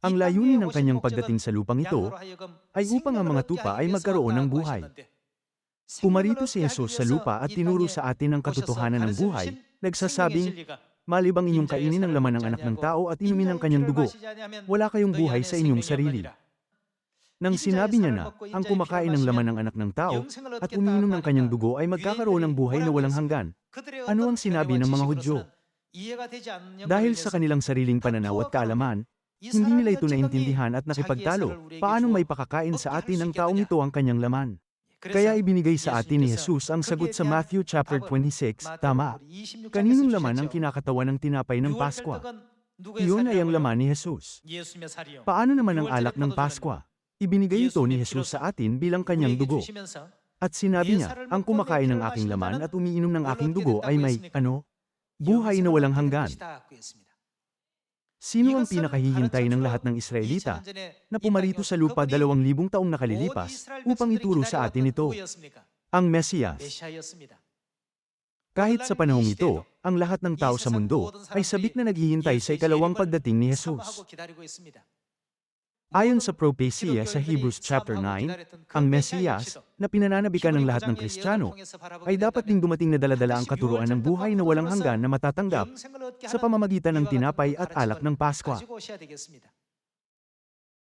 Ang layunin ng kanyang pagdating sa lupang ito ay upang ang mga tupa ay magkaroon ng buhay. Pumarito si Jesus sa lupa at tinuro sa atin ang katotohanan ng buhay, nagsasabing, malibang inyong kainin ang laman ng anak ng tao at inumin ang kanyang dugo, wala kayong buhay sa inyong sarili. Nang sinabi niya na, ang kumakain ng laman ng anak ng tao at umiinom ng kanyang dugo ay magkakaroon ng buhay na walang hanggan. Ano ang sinabi ng mga Hudyo? Dahil sa kanilang sariling pananaw at kaalaman, hindi nila ito naintindihan at nakipagtalo. Paano may pakakain sa atin ng taong ito ang kanyang laman? Kaya ibinigay sa atin ni Jesus ang sagot sa Matthew chapter 26, tama. Kaninong laman ang kinakatawan ng tinapay ng Paskwa? Iyon ay ang laman ni Jesus. Paano naman ang alak ng Paskwa? Ibinigay ito ni Jesus sa atin bilang kanyang dugo. At sinabi niya, ang kumakain ng aking laman at umiinom ng aking dugo ay may, ano? Buhay na walang hanggan. Sino ang pinakahihintay ng lahat ng Israelita na pumarito sa lupa dalawang libong taong nakalilipas upang ituro sa atin ito? Ang Mesiyas. Kahit sa panahong ito, ang lahat ng tao sa mundo ay sabik na naghihintay sa ikalawang pagdating ni Jesus. Ayon sa propesya sa Hebrews chapter 9, ang Mesiyas, na pinananabikan ng lahat ng Kristiyano, ay dapat ding dumating na daladala ang katuruan ng buhay na walang hanggan na matatanggap sa pamamagitan ng tinapay at alak ng Paskwa.